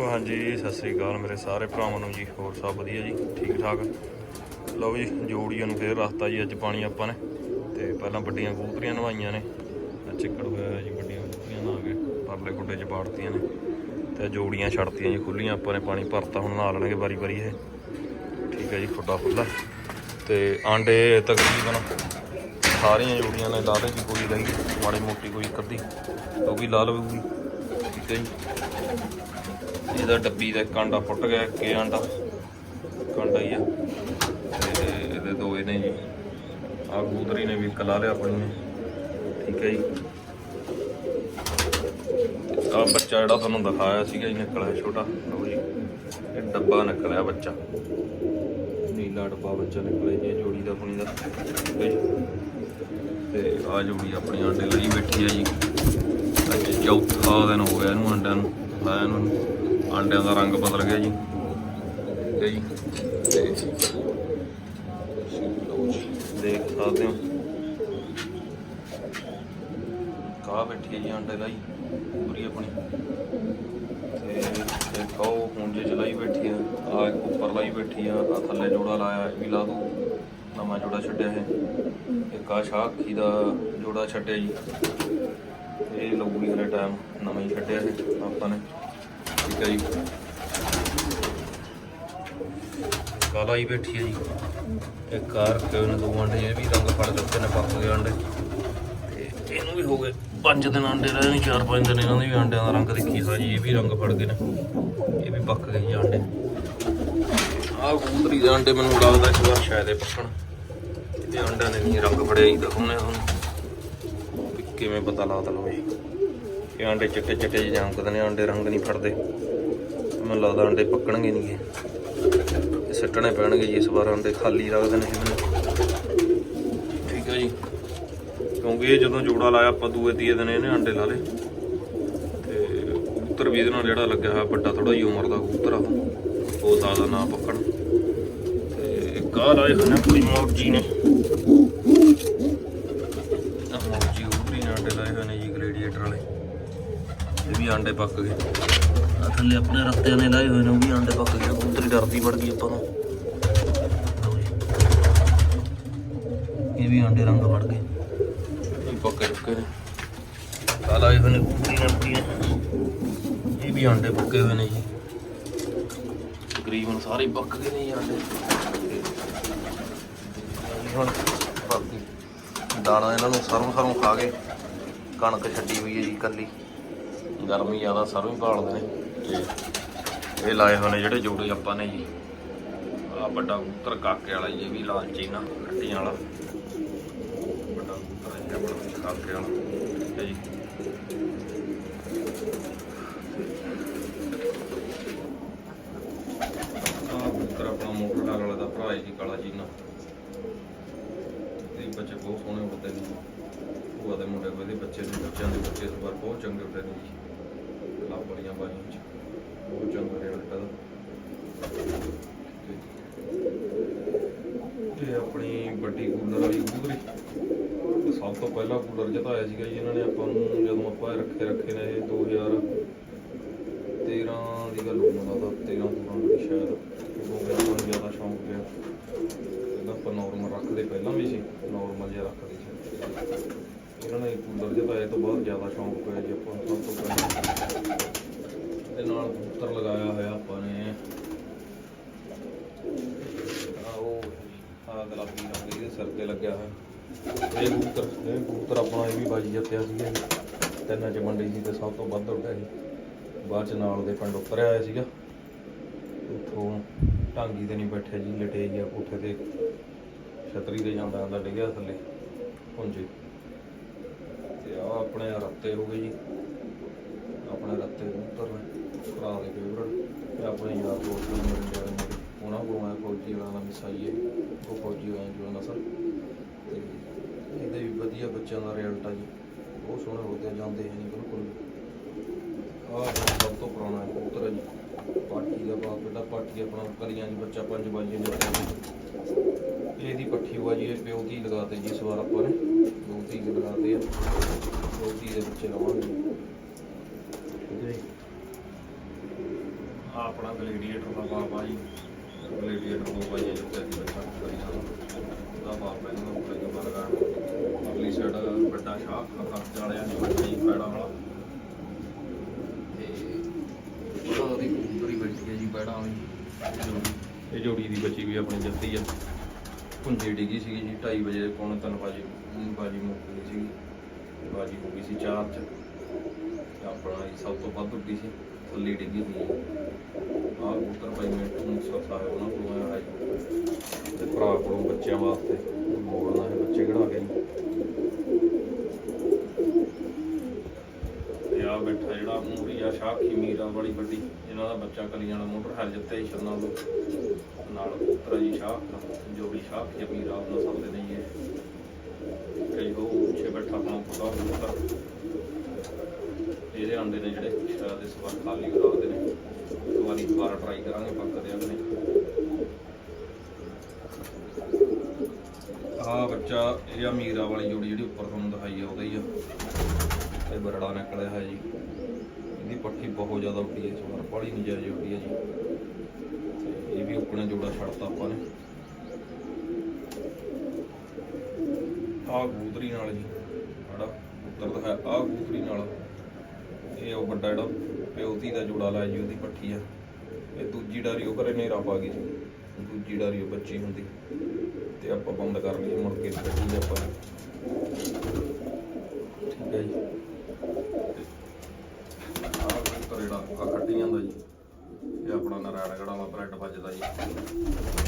ਹਾਂਜੀ, ਸਤਿ ਸ੍ਰੀ ਅਕਾਲ ਮੇਰੇ ਸਾਰੇ ਭਰਾਵਾਂ ਨੂੰ ਜੀ, ਹੋਰ ਸਭ ਵਧੀਆ ਜੀ ਠੀਕ ਠਾਕ ਲਓ ਜੀ, ਜੋੜੀਆਂ ਨੂੰ ਫੇਰ ਰਸਤਾ ਜੀ, ਅੱਜ ਪਾਣੀ ਆਪਾਂ ਨੇ, ਤੇ ਪਹਿਲਾਂ ਵੱਡੀਆਂ ਕਬੂਤਰੀਆਂ ਨਵਾਈਆਂ ਨੇ ਚਿੱਕੜ ਹੋਇਆ ਜੀ, ਵੱਡੀਆਂ ਕਬੂਤਰੀਆਂ ਨਹਾ ਕੇ ਪਰਲੇ ਗੁੱਡੇ 'ਚ ਪਾੜਤੀਆਂ ਨੇ, ਤੇ ਜੋੜੀਆਂ ਛੱਡਤੀਆਂ ਜੀ ਖੁੱਲੀਆਂ ਆਪਾਂ ਨੇ ਪਾਣੀ ਭਰਤਾ, ਹੁਣ ਨਹਾ ਲੈਣਗੇ ਵਾਰੀ ਵਾਰੀ ਇਹ। ਠੀਕ ਹੈ ਜੀ ਖੁੱਡਾ ਖੁੱਲਾ ਤੇ ਆਂਡੇ ਤਕਰੀਬਨ ਸਾਰੀਆਂ ਜੋੜੀਆਂ ਨੇ, ਲਾ ਲਈ ਜੀ, ਕੋਈ ਰਹੀ ਮਾੜੀ ਮੋਟੀ ਕੋਈ ਇੱਕ ਅੱਧੀ, ਉਹ ਵੀ ਲਾ ਲਵੇਗੀ ਠੀਕ ਹੈ ਜੀ। ਇਹਦਾ ਡੱਬੀ ਦਾ ਇੱਕ ਆਂਡਾ ਫੁੱਟ ਗਿਆ ਕਿ ਆਂਡਾ। ਕਾਂਡਾ ਹੀ ਆ। ਤੇ ਇਹਦੇ ਦੋ ਇਹਨੇ ਜੀ। ਆ ਕਬੂਤਰੀ ਨੇ ਵੀ ਇੱਕ ਲਿਆ ਆਪਣੀ ਨੇ। ਠੀਕ ਹੈ ਜੀ। ਆ ਬੱਚਾ ਜਿਹੜਾ ਤੁਹਾਨੂੰ ਦਿਖਾਇਆ ਸੀਗਾ ਜੀ ਨਿਕਲਿਆ ਛੋਟਾ। ਲਓ ਜੀ। ਇਹ ਡੱਬਾ ਨਿਕਲਿਆ ਬੱਚਾ। ਨੀਲਾ ਡੱਬਾ ਬੱਚਾ ਨਿਕਲਿਆ ਜੀ, ਇਹ ਜੋੜੀ ਦਾ ਆਪਣੀ ਦਾ। ਠੀਕ ਤੇ ਆ ਜੋੜੀ ਆਪਣੀ ਆਂਡੇ ਲਈ ਬੈਠੀ ਆ ਜੀ। ਅੱਜ ਚੌਥਾ ਦਿਨ ਹੋ ਗਿਆ ਇਹਨੂੰ ਅੰਡਿਆਂ ਨੂੰ, ਲਾਇਆ ਨੂੰ ਆਂਡਿਆਂ ਦਾ ਰੰਗ ਬਦਲ ਗਿਆ ਜੀ। ਠੀਕ ਹੈ ਜੀ। ਤੇ ਦੇਖ ਸਕਦੇ ਹੋ। ਕਾ ਬੈਠੀ ਹੈ ਜੀ ਆਂਡੇ ਲਾਈ ਪੂਰੀ ਆਪਣੀ। ਤੇ ਦੇਖੋ, ਹੁਣ ਜੇ ਚਲਾਈ ਬੈਠੀ ਆ ਆ ਉੱਪਰ ਲਾਈ ਬੈਠੀ ਆ ਆ ਥੱਲੇ ਜੋੜਾ ਲਾਇਆ, ਇਹ ਵੀ ਲਾ ਦੋ ਨਵਾਂ ਜੋੜਾ ਛੱਡਿਆ ਹੈ ਇੱਕ ਆ ਸ਼ਾਖੀ ਦਾ ਜੋੜਾ ਛੱਡਿਆ ਜੀ। ਇਹ ਲੱਗੂਗੀ ਹਰੇ ਟਾਈਮ ਨਵਾਂ ਹੀ ਛੱਡਿਆ ਹੈ ਆਪਾਂ ਨੇ। ਠੀਕ ਹੈ ਜੀ। ਕਾਲਾ ਹੀ ਬੈਠੀ ਹੈ ਜੀ। ਇਹ ਕਾਰ ਕੇ ਦੋ ਅੰਡੇ ਇਹ ਵੀ ਰੰਗ ਫੜ ਦਿੱਤੇ ਨੇ ਪੱਕ ਗਏ ਅੰਡੇ ਤੇ ਇਹਨੂੰ ਵੀ ਹੋ ਗਏ ਪੰਜ ਦਿਨ ਅੰਡੇ ਰਹੇ ਨੇ ਚਾਰ ਪੰਜ ਦਿਨ ਇਹਨਾਂ ਦੇ ਵੀ ਅੰਡਿਆਂ ਦਾ ਰੰਗ ਦੇਖੀ ਸਾ ਜੀ ਇਹ ਵੀ ਰੰਗ ਫੜ ਗਏ ਨੇ। ਇਹ ਵੀ ਪੱਕ ਗਏ ਜੀ ਅੰਡੇ ਆਹ ਕਬੂਤਰੀ ਦੇ ਅੰਡੇ ਮੈਨੂੰ ਲੱਗਦਾ ਇਸ ਵਾਰ ਸ਼ਾਇਦ ਇਹ ਪੱਕਣ। ਇਹਦੇ ਅੰਡਿਆਂ ਨੇ ਨਹੀਂ ਰੰਗ ਫੜਿਆ ਜੀ ਦਿਖਾਉਣੇ ਤੁਹਾਨੂੰ। ਕਿਵੇਂ ਪਤਾ ਲੱਗਦਾ ਲਓ ਜੀ। ਇਹ ਅੰਡੇ ਚਿੱਟੇ ਚਿੱਟੇ ਜਿਹੇ ਜੰਕਦੇ ਨੇ ਅੰਡੇ ਰੰਗ ਨਹੀਂ ਫੜਦੇ। ਮੈਨੂੰ ਲੱਗਦਾ ਆਂਡੇ ਪੱਕਣਗੇ ਨਹੀਂ ਇਹ ਸਿੱਟਣੇ ਪੈਣਗੇ ਜੀ ਇਸ ਵਾਰ ਅੰਡੇ ਖਾਲੀ ਰੱਖਦੇ ਨੇ ਇਹ ਠੀਕ ਹੈ ਜੀ। ਕਿਉਂਕਿ ਇਹ ਜਦੋਂ ਜੋੜਾ ਲਾਇਆ ਆਪਾਂ ਦੂਏ ਤੀਏ ਦਿਨ ਇਹਨੇ ਆਂਡੇ ਲਾ ਲਏ। ਤੇ ਕਬੂਤਰ ਵੀ ਇਹਦੇ ਨਾਲ ਜਿਹੜਾ ਲੱਗਿਆ ਹੋਇਆ ਵੱਡਾ ਥੋੜਾ ਹੀ ਉਮਰ ਦਾ ਕਬੂਤਰ ਆ। ਉਹ ਜ਼ਿਆਦਾ ਨਾ ਪੱਕਣ। ਤੇ ਇੱਕ ਲਾਏ ਹੋਏ ਨੇ ਕੋਈ ਮੌਜੀ ਨੇ। ਆਹ ਮੌਜੀ ਕਬੂਤਰੀ ਨੇ ਅੰਡੇ ਲਾਏ ਹੋਏ ਨੇ ਜੀ ਗ੍ਰੇਡੀਏਟਰ ਵਾਲੇ ਇਹ ਵੀ ਆਂਡੇ ਪੱਕ ਗਏ। ਆ ਥੱਲੇ ਆਪਣੇ ਰੱਤਿਆਂ ਨੇ ਲਾਏ ਹੋਏ ਨੇ ਉਹ ਵੀ ਆਂਡੇ ਪੱਕ ਗਏ ਕਬੂਤਰੀ ਡਰਦੀ ਵੜ ਗਈ ਆਪਾਂ ਨੂੰ। ਇਹ ਵੀ ਆਂਡੇ ਰੰਗ ਵੜ ਗਏ। ਇਹ ਪੱਕੇ ਚੁੱਕੇ ਨੇ। ਆ ਲਾਏ ਹੋਏ ਨੇ ਕਬੂਤਰੀ ਨੇ ਆਪਣੀਆਂ ਇਹ ਵੀ ਆਂਡੇ ਪੱਕੇ ਹੋਏ ਨੇ ਜੀ। ਤਕਰੀਬਨ ਸਾਰੇ ਪੱਕ ਗਏ ਨੇ ਜੀ ਆਂਡੇ। ਤੇ ਹੁਣ ਬਾਕੀ ਦਾਣਾ ਇਹਨਾਂ ਨੂੰ ਸਰੋਂ ਸਰੋਂ ਖਾ ਕੇ ਕਣਕ ਛੱਡੀ ਹੋਈ ਹੈ ਜੀ ਕੱਲੀ ਗਰਮੀ ਜ਼ਿਆਦਾ ਸਰੋਂ ਹੀ ਭਾਲਦੇ ਨੇ। ਤੇ ਇਹ ਲਾਏ ਹੋਏ ਨੇ ਜਿਹੜੇ ਜੋੜੇ ਆਪਾਂ ਨੇ ਜੀ। ਆ ਵੱਡਾ ਕਬੂਤਰ ਕਾਕੇ ਵਾਲਾ ਜੀ ਵੀ ਲਾਲ ਚੀਨਾ ਕੱਟੀਆਂ ਵਾਲਾ। ਵੱਡਾ ਕਬੂਤਰ ਹੈ ਆਪਣਾ, ਕਾਕੇ ਵਾਲਾ। ਠੀਕ ਹੈ ਜੀ। ਆ ਕਬੂਤਰ ਆਪਣਾ ਮੋਟਰ ਡਾਲ ਵਾਲਾ ਦਾ ਭਰਾ ਜੀ, ਕਾਲਾ ਚੀਨਾ ਤੇ ਬੱਚੇ ਬਹੁਤ ਸੋਹਣੇ ਉੱਡਦੇ ਨੇ ਭੂਆ ਦੇ ਮੁੰਡੇ ਕੋਲ ਬੱਚੇ ਨੇ, ਬੱਚਿਆਂ ਦੇ ਬੱਚੇ ਇਸ ਵਾਰ ਬਹੁਤ ਚੰਗੇ ਉੱਡੇ ਨੇ ਜੀ। ਲਾ ਬੜੀਆਂ ਬਾਈਆਂ ਚ ਬਹੁਤ ਚੰਗਾ ਰਿਜ਼ਲਟ ਦਾ ਤੇ। ਆਪਣੀ ਵੱਡੀ ਕੂਲਰ ਵਾਲੀ ਕਬੂਤਰੀ ਸਭ ਤੋਂ ਪਹਿਲਾਂ ਕੂਲਰ ਜਿਤਾਇਆ ਸੀਗਾ ਜੀ ਇਹਨਾਂ ਨੇ। ਆਪਾਂ ਨੂੰ ਜਦੋਂ ਆਪਾਂ ਰੱਖੇ ਰੱਖੇ ਨੇ ਇਹ 2013 ਦੀ ਗੱਲ ਹੋਣਾ ਦਾ 13 ਤੋਂ ਸ਼ਾਇਦ ਉਦੋਂ ਵੀ ਜ਼ਿਆਦਾ ਸ਼ੌਂਕ ਪਿਆ। ਇਹਦਾ ਆਪਾਂ ਨਾਰਮਲ ਰੱਖਦੇ ਪਹਿਲਾਂ ਵੀ ਸੀ। ਨਾਰਮਲ ਜਿਹਾ ਰੱਖਦੇ ਸੀ। ਇਹਨਾਂ ਨੇ ਕੂਲਰ ਜਿਤਾਇਆ ਤੋਂ ਬਹੁਤ ਜ਼ਿਆਦਾ ਸ਼ੌਂਕ ਪਿਆ ਜੀ ਆਪਾਂ ਨੂੰ ਸਭ ਤੋਂ ਪਹਿਲਾਂ। ਇਹਦੇ ਨਾਲ ਕਬੂਤਰ ਲਗਾਇਆ ਹੋਇਆ ਆਪਾਂ ਨੇ। ਆ ਉਹ ਆ ਗੁਲਾਬੀ ਰੰਗ ਇਹਦੇ ਸਿਰ ਤੇ ਲੱਗਿਆ ਹੋਇਆ। ਇਹ ਕਬੂਤਰ ਇਹ ਕਬੂਤਰ ਆਪਣਾ ਇਹ ਵੀ ਬਾਜੀ ਜਿੱਤਿਆ ਸੀਗਾ ਤਿੰਨਾਂ ਚ ਮੰਡੀ ਸੀ ਤੇ ਸਭ ਤੋਂ ਵੱਧ ਉੱਡਿਆ ਸੀ। ਬਾਅਦ ਚ ਨਾਲ ਦੇ ਪਿੰਡ ਉੱਤਰ ਆਇਆ ਸੀਗਾ। ਉੱਥੋਂ ਟਾਂਗੀ ਤੇ ਨਹੀਂ ਬੈਠਿਆ ਜੀ ਲਟੇ ਗਿਆ ਕੋਠੇ ਤੇ। ਛਤਰੀ ਤੇ ਜਾਂਦਾ ਆਂਦਾ ਡਿੱਗਿਆ ਥੱਲੇ। ਪੁੰਜੇ ਆਪਣੇ ਰੱਤੇ ਹੋ ਗਏ ਜੀ। ਆਪਣੇ ਰੱਤੇ ਕਬੂਤਰ ਨੇ ਭਰਾ ਦੇ ਫੇਵਰਟ ਤੇ ਆਪਣੇ ਯਾਰ ਦੋਸਤ ਨੇ ਮੇਰੇ ਜਿਹੜੇ ਉਹਨਾਂ ਕੋਲੋਂ ਆਇਆ ਫੌਜੀ ਵਾਲਾ ਦਾ ਮਿਸਾਈ ਉਹ ਫੌਜੀ ਹੋਇਆ ਜੋ ਨਸਲ ਤੇ ਇਹਦੇ ਵੀ ਵਧੀਆ ਬੱਚਿਆਂ ਦਾ ਰਿਜ਼ਲਟ ਆ ਜੀ। ਬਹੁਤ ਸੋਹਣੇ ਹੋ ਗਏ ਜਾਂਦੇ ਹੈ ਨਹੀਂ, ਬਿਲਕੁਲ ਆਹ ਸਭ ਤੋਂ ਪੁਰਾਣਾ ਕਬੂਤਰ ਹੈ ਜੀ। ਪਾਠੀ ਦਾ ਬਾਪ ਬੇਟਾ ਪਾਠੀ ਆਪਣਾ ਕਲੀਆਂ ਜੀ ਬੱਚਾ ਪੰਜ ਬਾਜੀਆਂ ਜਿੱਤਿਆ ਇਹਦੀ ਪੱਠੀ ਹੋਆ ਜੀ ਇਹ ਪਿਓ ਦੀ ਲਗਾਤੇ ਜੀ ਇਸ ਵਾਰ ਆਪਾਂ ਨੇ। ਦੋ ਧੀ ਲਗਾਤੇ ਆ। ਧੀ ਦੇ ਹੈ ਜੀ ਆ ਆਪਣਾ ਗਲੇਡੀਏਟਰ ਦਾ ਬਾਬਾ ਜੀ। ਗਲੇਡੀਏਟਰ ਦੋ ਬਾਈ ਜਿੱਤੇ ਦੀ ਬੱਚਾ ਕਰੀਆਂ ਦਾ ਬਾਬਾ ਇਹਨਾਂ ਨੂੰ ਕੋਈ ਨੰਬਰ ਲਗਾ ਅਗਲੀ ਸਾਈਡ ਵੱਡਾ ਸ਼ਾਹ ਖਰਚ ਵਾਲਿਆਂ ਦੀ ਬੱਚੀ ਪੈੜਾ ਵਾਲਾ। ਤੇ ਉਹਦੀ ਪੂਰੀ ਬੱਚੀ ਹੈ ਜੀ ਪੈੜਾ ਵਾਲੀ। ਇਹ ਜੋੜੀ ਦੀ ਬੱਚੀ ਵੀ ਆਪਣੀ ਜੱਤੀ ਆ। ਪੁੰਜੀ ਡਿੱਗੀ ਸੀਗੀ ਜੀ 2:30 ਵਜੇ ਪੌਣੇ ਤਿੰਨ ਵਜੇ। ਬਾਜੀ ਮੁੱਕ ਗਈ ਸੀ ਬਾਜੀ ਹੋ ਗਈ ਸੀ ਚਾਰ ਚ। ਤੇ ਆਪਣਾ ਇਹ ਸਭ ਤੋਂ ਵੱਧ ਉੱਡੀ ਸੀ, ਥੱਲੇ ਡਿੱਗੀ ਸੀ। ਆਹ ਕਬੂਤਰ ਭਾਈ ਮਿੰਟੂ ਮੁਕਤਸਰ ਸਾਹਿਬ ਉਹਨਾਂ ਕੋਲੋਂ ਆਇਆ ਹੈ ਤੇ ਭਰਾ ਕੋਲੋਂ ਬੱਚਿਆਂ ਵਾਸਤੇ ਮੋੜਨਾ ਹੈ ਬੱਚੇ ਕਢਾ ਕੇ। ਤੇ ਆ ਬੈਠਾ ਜਿਹੜਾ ਮੂਰੀਆ ਸ਼ਾਖੀ ਮੀਰਾ ਬੜੀ ਵੱਡੀ। ਇਹਨਾਂ ਦਾ ਬੱਚਾ ਕਲੀਆਂ ਵਾਲਾ ਮੋਟਰ ਹਰ ਜਿੱਤੇ ਹੀ ਛੰਨਾ ਨੂੰ ਨਾਲ ਪੁੱਤਰਾ ਜੀ ਸ਼ਾਹ ਜੋੜੀ ਸ਼ਾਹ ਕੀ ਮੀਰਾ ਆਪਣਾ ਸਭ ਦੇ ਨਹੀਂ ਹੈ ਕਈ ਉਹ ਪਿੱਛੇ ਬੈਠਾ ਆਪਣਾ ਪਤਾ ਹੁੰਦਾ। ਇਹਦੇ ਆਂਡੇ ਨੇ ਜਿਹੜੇ ਸ਼ਾਇਦ ਇਸ ਵਾਰ ਖਾਲੀ ਹੋ ਨੇ। ਇੱਕ ਵਾਰੀ ਦੁਬਾਰਾ ਟਰਾਈ ਕਰਾਂਗੇ ਪੱਕਦੇ ਆਪਣੇ ਆਹ ਬੱਚਾ, ਇਹ ਆ ਮੀਰਾ ਵਾਲੀ ਜੋੜੀ ਜਿਹੜੀ ਉੱਪਰ ਤੁਹਾਨੂੰ ਦਿਖਾਈ ਆ, ਉਹਦਾ ਹੀ ਆ। ਇਹ ਬਰੜਾ ਨਿਕਲਿਆ ਹੈ ਜੀ। ਇਹਦੀ ਪੱਠੀ ਬਹੁਤ ਜ਼ਿਆਦਾ ਉੱਡੀ ਹੈ ਇਸ ਵਾਰ ਬੜੀ ਨਜਾਇਜ਼ ਉੱਡੀ ਹੈ ਜੀ। ਇਹ ਵੀ ਉੱਪਰੋਂ ਜੋੜਾ ਛੱਡਤਾ ਆਪਾਂ ਨੇ। ਆਹ ਗੂਦਰੀ ਨਾਲ ਜੀ ਜਿਹੜਾ ਉੱਤਰ ਹੈ ਆਹ ਗੂਦਰੀ ਨਾਲ। ਇਹ ਉਹ ਵੱਡਾ ਜਿਹੜਾ ਪਿਓਤੀ ਦਾ ਜੋੜਾ ਲਾਇਆ ਜੀ, ਉਹਦੀ ਪੱਠੀ ਆ। ਇਹ ਦੂਜੀ ਡਾਰੀ ਉਹ ਘਰੇ ਨੇਰਾ ਪਾ ਗਈ ਸੀ ਦੂਜੀ ਡਾਰੀ ਉਹ ਬੱਚੀ ਹੁੰਦੀ। ਤੇ ਆਪਾਂ ਬੰਦ ਕਰ ਲਈ ਮੁੜ ਕੇ ਕੱਢੀ ਆਪਾਂ। ਠੀਕ ਹੈ ਜੀ। ਆਹ ਕਬੂਤਰ ਜਿਹੜਾ ਆ ਕੱਢੀ ਜਾਂਦਾ ਜੀ। ਇਹ ਆਪਣਾ ਨਰਾਇਣਗੜ੍ਹ ਵਾਲਾ ਬ੍ਰੈਡ ਵੱਜਦਾ ਜੀ।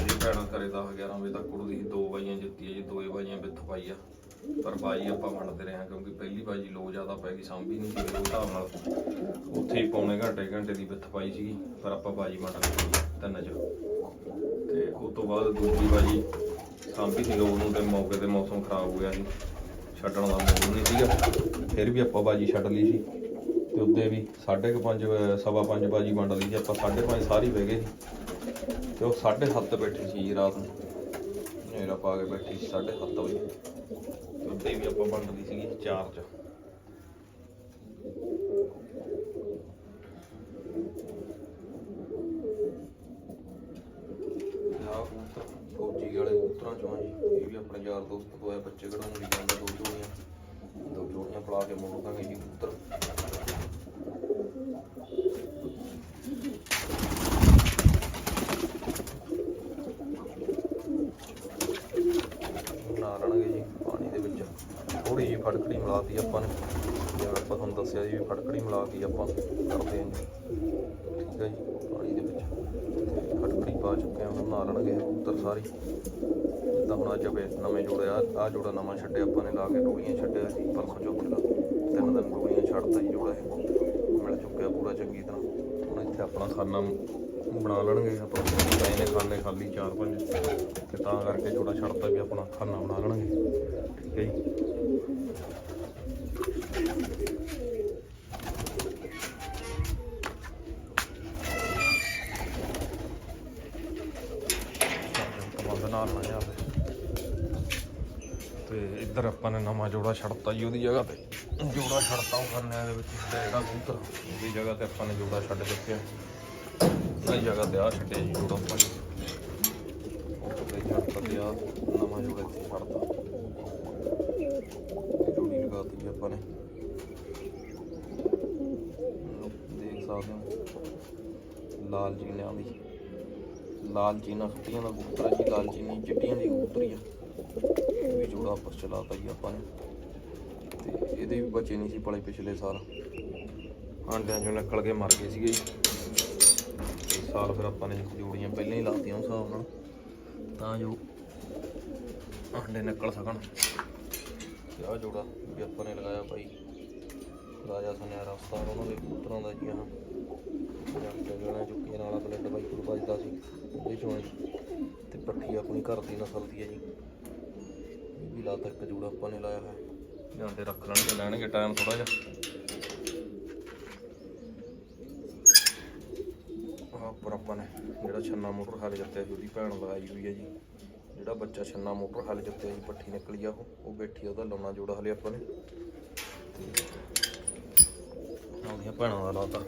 ਇਹਦੀ ਭੈਣ ਕਰੇ 10 11 ਵਜੇ ਤੱਕ ਉੜਦੀ ਸੀ, ਦੋ ਬਾਈਆਂ ਜਿੱਤੀ ਜੀ, ਦੋਏ ਬਾਈਆਂ ਵਿੱਥ ਪਾਈ ਆ। ਪਰ ਬਾਈ ਆਪਾਂ ਵੰਡਦੇ ਰਹੇ ਹਾਂ ਕਿਉਂਕਿ ਪਹਿਲੀ ਬਾਜੀ ਲੋ ਜ਼ਿਆਦਾ ਪੈ ਗਈ, ਸਾਂਭੀ ਨਹੀਂ ਸੀ ਉਹ ਹਿਸਾਬ ਨਾਲ। ਉੱਥੇ ਹੀ ਪੌਣੇ ਘੰਟੇ ਘੰਟੇ ਦੀ ਵਿੱਥ ਪਾਈ ਸੀਗੀ, ਪਰ ਆਪਾਂ ਬਾਜੀ ਵੰਡ ਲਈ ਤਿੰਨ ਚ। ਤੇ ਉਸ ਤੋਂ ਬਾਅਦ ਦੂਜੀ ਬਾਜੀ ਸਾਂਭੀ ਸੀ ਲੋਕ ਨੂੰ ਤੇ ਮੌਕੇ ਤੇ ਮੌਸਮ ਖਰਾਬ ਹੋ ਗਿਆ ਸੀ ਛੱਡਣ ਦਾ ਮੌਕਾ ਨਹੀਂ ਸੀਗਾ। ਫਿਰ ਵੀ ਆਪਾਂ ਬਾਜੀ ਛੱਡ ਲਈ ਸੀ। ਉੱਤੇ ਵੀ 5:30 ਸਵਾ ਪੰਜ ਬਾਜੀ ਵੰਡ ਲਈ ਸੀ, ਆਪਾਂ 5:30 ਸਾਰੀ ਬਹਿ ਗਏ ਸੀ। ਤੇ ਉਹ 7:30 ਬੈਠੀ ਸੀ ਜੀ ਰਾਤ ਨੂੰ। ਮੇਰਾ ਪਾ ਕੇ ਬੈਠੀ ਸੀ 7:30 ਵਜੇ। ਉੱਤੇ ਵੀ ਆਪਾਂ ਵੰਡ ਲਈ ਸੀਗੀ ਚਾਰ ਚ। ਕਬੂਤਰ, ਫੌਜੀ ਵਾਲੇ ਕਬੂਤਰਾਂ ਚੋਂ ਜੀ। ਇਹ ਵੀ ਆਪਣੇ ਯਾਰ ਦੋਸਤ ਕੋਲ ਆ ਬੱਚੇ ਕਢਾਉਣ ਲਈ ਜਾਂਦਾ, ਦੋ ਜੋੜੀਆਂ। ਦੋ ਜੋੜੀਆਂ ਪਲਾ ਕੇ ਮੋੜ ਦਾਂਗੇ ਜੀ ਕਬੂਤਰ ਬਣਾ ਲੈਣਗੇ ਜੀ ਪਾਣੀ ਦੇ ਵਿੱਚ ਥੋੜੀ ਜਿਹੀ ਫਟਕੜੀ ਆਪਾਂ ਨੇ। ਜਿਵੇਂ ਆਪਾਂ ਤੁਹਾਨੂੰ ਦੱਸਿਆ ਜੀ ਵੀ ਫਟਕੜੀ ਮਿਲਾ ਕੇ ਆਪਾਂ ਕਰਦੇ ਹਾਂ ਜੀ। ਠੀਕ ਹੈ ਜੀ, ਪਾਣੀ ਦੇ ਵਿੱਚ। ਤੇ ਫਟਕੜੀ ਪਾ ਚੁੱਕੇ ਹਾਂ, ਹੁਣ ਬਣਾ ਲੈਣਗੇ ਸਾਰੀ। ਤਾਂ ਹੁਣ ਅੱਜ ਆਪਾਂ ਨਵੇਂ ਜੋੜੇ ਆ ਜੋੜਾ ਨਵਾਂ ਛੱਡਿਆ ਆਪਾਂ ਨੇ, ਲਾ ਕੇ ਡੋਲੀਆਂ ਛੱਡਿਆ ਸੀ ਪਰਸੋਂ ਚੌਥ ਦਾ। ਤਿੰਨ ਦਿਨ ਡੋਲੀਆਂ ਛੱਡਤਾ ਜੀ ਜੋੜਾ ਇਹ। ਮਿਲ ਚੁੱਕਿਆ ਪੂਰਾ ਚੰਗੀ ਤਰ੍ਹਾਂ। ਹੁਣ ਇੱਥੇ ਆਪਣਾ ਖਾਨਾ ਬਣਾ ਲੈਣਗੇ ਆਪਾਂ। ਪਏ ਖਾਨੇ ਖਾਲੀ ਚਾਰ ਪੰਜ। ਤੇ ਤਾਂ ਕਰਕੇ ਜੋੜਾ ਛੱਡਤਾ ਵੀ ਆਪਣਾ ਖਾਨਾ ਬਣਾ ਲੈਣਗੇ। ਠੀਕ ਹੈ ਜੀ। ਬੰਦ ਨਾ ਜਾਵੇ। ਤੇ ਇੱਧਰ ਆਪਾਂ ਨੇ ਨਵਾਂ ਜੋੜਾ ਛੱਡਤਾ ਜੀ ਉਹਦੀ ਜਗ੍ਹਾ ਤੇ। ਜੋੜਾ ਛੱਡਤਾ ਉਹ ਕਰਨਿਆਂ ਦੇ ਵਿੱਚ ਜਿਹੜਾ ਕਬੂਤਰ। ਉਹਦੀ ਜਗ੍ਹਾ ਤੇ ਆਪਾਂ ਨੇ ਜੋੜਾ ਛੱਡ ਦਿੱਤਾ ਉਹਦੀ ਜਗ੍ਹਾ ਤੇ ਆ ਛੱਡਿਆ ਜੀ ਜੋੜਾ ਆਪਾਂ ਨੇ। ਉਹ ਤੇ ਛੱਡਤਾ ਤੇ ਆ ਨਵਾਂ ਜੋੜਾ ਇੱਥੇ ਛੱਡਤਾ। ਜੋੜੀ ਲਗਾਤੀ ਜੀ ਆਪਾਂ ਨੇ। ਦੇਖ ਸਕਦੇ ਹੋ। ਲਾਲ ਜੀਨਿਆਂ ਦੀ ਲਾਲ ਚੀਨਾ ਸੁੱਟੀਆਂ ਦਾ ਕਬੂਤਰ ਹੈ ਜੀ ਲਾਲ ਚੀਨੀ ਚਿੱਟੀਆਂ ਦੀ ਕਬੂਤਰੀ ਆ ਇਹ ਵੀ ਜੋੜਾ ਆਪਸ ਚਲਾਤਾ ਜੀ ਆਪਾਂ ਨੇ। ਤੇ ਇਹਦੇ ਵੀ ਬੱਚੇ ਨਹੀਂ ਸੀ ਪਲੇ ਪਿਛਲੇ ਸਾਲ। ਆਂਡਿਆਂ ਚੋਂ ਨਿਕਲ ਕੇ ਮਰ ਗਏ ਸੀਗੇ ਜੀ। ਇਸ ਸਾਲ ਫਿਰ ਆਪਾਂ ਨੇ ਜੋੜੀਆਂ ਪਹਿਲਾਂ ਹੀ ਲਾਤੀਆਂ ਉਸ ਹਿਸਾਬ ਨਾਲ। ਤਾਂ ਜੋ ਆਂਡੇ ਨਿਕਲ ਸਕਣ। ਤੇ ਆ ਜੋੜਾ ਵੀ ਆਪਾਂ ਨੇ ਲਗਾਇਆ ਭਾਈ। ਰਾਜਾ ਸੁਨਿਆਰਾ ਉਸਤਾਦ ਉਹਨਾਂ ਦੇ ਕਬੂਤਰਾਂ ਦਾ ਜੀ ਆਹ। ਜੱਟ ਗਣਾ ਚੁੱਕੀਆਂ ਨਾਲ ਬਲੱਡ ਬਾਈ ਕੋਲ ਵੱਜਦਾ ਸੀ, ਉਹਦੇ ਚੋਂ ਤੇ ਪੱਠੀ ਆਪਣੀ ਘਰ ਦੀ ਨਸਲ ਦੀ ਹੈ ਜੀ। ਇਹ ਵੀ ਲਾਤਾ ਇੱਕ ਜੋੜਾ ਆਪਾਂ ਨੇ ਲਾਇਆ ਹੈ ਜਾਂਦੇ ਰੱਖ ਲੈਣਗੇ ਲੈਣਗੇ ਟਾਈਮ ਥੋੜਾ ਜਿਹਾ। ਆਹ ਉੱਪਰ ਆਪਾਂ ਨੇ ਜਿਹੜਾ ਛੰਨਾ ਮੋਟਰ ਹਾਲੇ ਜੱਤਿਆ ਸੀ ਉਹਦੀ ਭੈਣ ਲਗਾਈ ਹੋਈ ਹੈ ਜੀ। ਜਿਹੜਾ ਬੱਚਾ ਛੰਨਾ ਮੋਟਰ ਹਾਲੇ ਜੱਤਿਆ ਸੀ ਪੱਠੀ ਨਿਕਲੀ ਆ ਉਹ ਉਹ ਬੈਠੀ ਉਹਦਾ ਲਾਉਣਾ ਜੋੜਾ ਹਲੇ ਆਪਾਂ ਨੇ। ਉਹਦੀਆਂ ਭੈਣਾਂ ਦਾ ਲਾਤਾ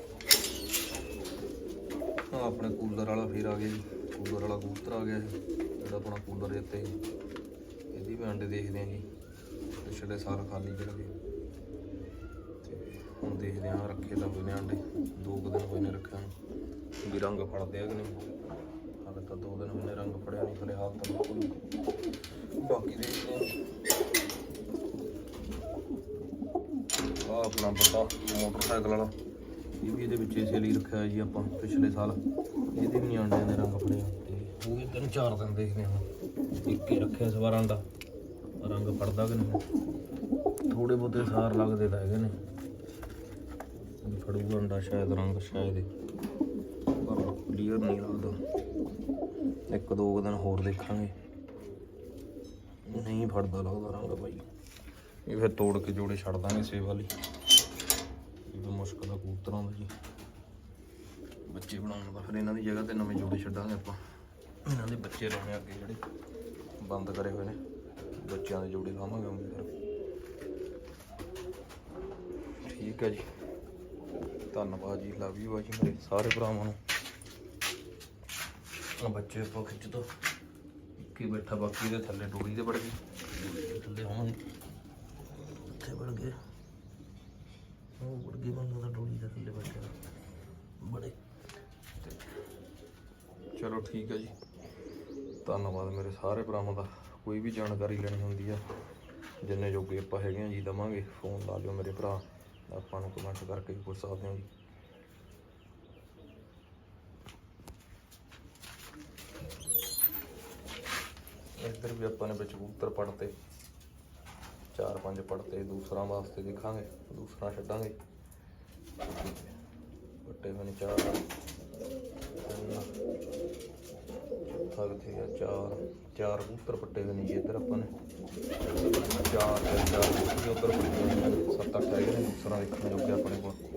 ਆਪਣੇ ਕੂਲਰ ਵਾਲਾ ਫੇਰ ਆ ਗਿਆ ਜੀ। ਕੂਲਰ ਵਾਲਾ ਕਬੂਤਰ ਆ ਗਿਆ ਜੀ। ਜਿਹੜਾ ਆਪਣਾ ਕੂਲਰ ਇੱਥੇ ਇਹਦੀ ਵੀ ਅੰਡੇ ਦੇਖਦੇ ਆ ਜੀ। ਪਿਛਲੇ ਸਾਲ ਖਾਲੀ ਚਲ ਗਏ। ਹੁਣ ਦੇਖਦੇ ਆ ਰੱਖੇ ਤਾਂ ਹੋਏ ਨੇ ਅੰਡੇ ਦੋ ਕੁ ਦਿਨ ਹੋਏ ਨੇ ਰੱਖਿਆ ਵੀ ਰੰਗ ਫੜਦੇ ਆ ਕਿ ਨਹੀਂ? ਹਾਲੇ ਤਾਂ ਦੋ ਦਿਨ ਹੋਏ ਨੇ ਰੰਗ ਫੜਿਆ ਨਹੀਂ ਫਿਲਹਾਲ ਤਾਂ ਬਿਲਕੁਲ ਬਾਕੀ ਦੇਖਦੇ ਆ ਆਹ ਆਪਣਾ ਵੱਡਾ ਮੋਟਰਸਾਈਕਲ ਵਾਲਾ। ਇਹ ਵੀ ਇਹਦੇ ਵਿੱਚ ਇਸੇ ਲਈ ਰੱਖਿਆ ਜੀ ਆਪਾਂ ਪਿਛਲੇ ਸਾਲ। ਇਹਦੇ ਵੀ ਆਂਡਿਆਂ ਦੇ ਰੰਗ ਫੜੇ ਤੇ ਉਹ ਵੀ ਤਿੰਨ ਚਾਰ ਦਿਨ ਦੇਖਦੇ ਹਾਂ ਇੱਕ ਹੀ ਰੱਖਿਆ ਇਸ ਵਾਰ ਆਂਡਾ ਰੰਗ ਫੜਦਾ ਕਿ ਨਹੀਂ? ਥੋੜੇ ਬਹੁਤੇ ਸਾਰ ਲੱਗਦੇ ਤਾਂ ਹੈਗੇ ਨੇ। ਫੜੂਗਾ ਅੰਡਾ ਸ਼ਾਇਦ, ਰੰਗ ਸ਼ਾਇਦ ਪਰ ਕਲੀਅਰ ਨਹੀਂ ਲੱਗਦਾ। ਇੱਕ ਦੋ ਕੁ ਦਿਨ ਹੋਰ ਦੇਖਾਂਗੇ। ਨਹੀਂ ਫੜਦਾ ਲੱਗਦਾ ਰੰਗ ਭਾਈ ਇਹ ਫਿਰ ਤੋੜ ਕੇ ਜੋੜੇ ਛੱਡ ਦਾਂਗੇ ਸੇਵ ਵਾਲੀ। ਇਹ ਵੀ ਮੁਸ਼ਕਲ ਆ ਕਬੂਤਰਾਂ ਦਾ ਜੀ। ਬੱਚੇ ਬਣਾਉਣ ਦਾ। ਫਿਰ ਇਹਨਾਂ ਦੀ ਜਗ੍ਹਾ ਤੇ ਨਵੇਂ ਜੋੜੇ ਛੱਡਾਂਗੇ ਆਪਾਂ। ਇਹਨਾਂ ਦੇ ਬੱਚੇ ਲਾਉਣੇ ਅੱਗੇ ਜਿਹੜੇ। ਬੰਦ ਕਰੇ ਹੋਏ ਨੇ। ਬੱਚਿਆਂ ਦੇ ਜੋੜੇ ਲਾਵਾਂਗੇ ਹੁਣ ਫਿਰ। ਠੀਕ ਹੈ ਜੀ। ਧੰਨਵਾਦ ਜੀ। ਲਵ ਯੂ ਆ ਜੀ ਮੇਰੇ ਸਾਰੇ ਭਰਾਵਾਂ ਨੂੰ। ਆ ਬੱਚੇ ਆਪਾਂ ਖਿੱਚ ਦੋ। ਇੱਕ ਹੀ ਬੈਠਾ, ਬਾਕੀ ਦੇ ਥੱਲੇ ਡੋਰੀ ਦੇ ਵੜ ਗਏ। ਥੱਲੇ ਹੋਣਗੇ ਉੱਥੇ ਗਏ। ਉਹ ਵੜ ਗਏ ਮੈਨੂੰ ਤਾਂ ਡੋਰੀ ਦੇ ਥੱਲੇ ਬੈਠੇ ਬੜੇ। ਚਲੋ ਠੀਕ ਹੈ ਜੀ। ਧੰਨਵਾਦ ਮੇਰੇ ਸਾਰੇ ਭਰਾਵਾਂ ਦਾ। ਕੋਈ ਵੀ ਜਾਣਕਾਰੀ ਲੈਣੀ ਹੁੰਦੀ ਆ, ਜਿੰਨੇ ਜੋਗੇ ਆਪਾਂ ਹੈਗੇ ਆ ਜੀ ਦਵਾਂਗੇ। ਫੋਨ ਲਾ ਲਿਓ ਮੇਰੇ ਭਰਾ। ਆਪਾਂ ਨੂੰ ਕਮੈਂਟ ਕਰਕੇ ਵੀ ਪੁੱਛ ਸਕਦੇ ਹੋ ਜੀ। ਇੱਧਰ ਵੀ ਆਪਾਂ ਨੇ ਵਿੱਚ ਕਬੂਤਰ ਪੜਤੇ ਚਾਰ ਪੰਜ ਪੜਤੇ ਦੂਸਰਾ ਵਾਸਤੇ ਦੇਖਾਂਗੇ ਦੂਸਰਾ ਛੱਡਾਂਗੇ। ਵੱਟੇ ਬਣੇ ਚਾਰ। ਤਿੰਨ ਚੌਥਾ ਆ ਚਾਰ। ਚਾਰ ਕਬੂਤਰ ਪੱਟੇ ਦੇ ਨੇ ਜੀ ਇੱਧਰ ਆਪਾਂ ਨੇ। ਚਾਰ ਚਾਰ ਉੱਧਰ ਪੱਟੇ ਸੱਤ ਅੱਠ ਹੈਗੇ ਨੇ, ਦੂਸਰਾ ਦੇਖਣ ਜੋਗੇ ਆਪਣੇ ਕੋਲ।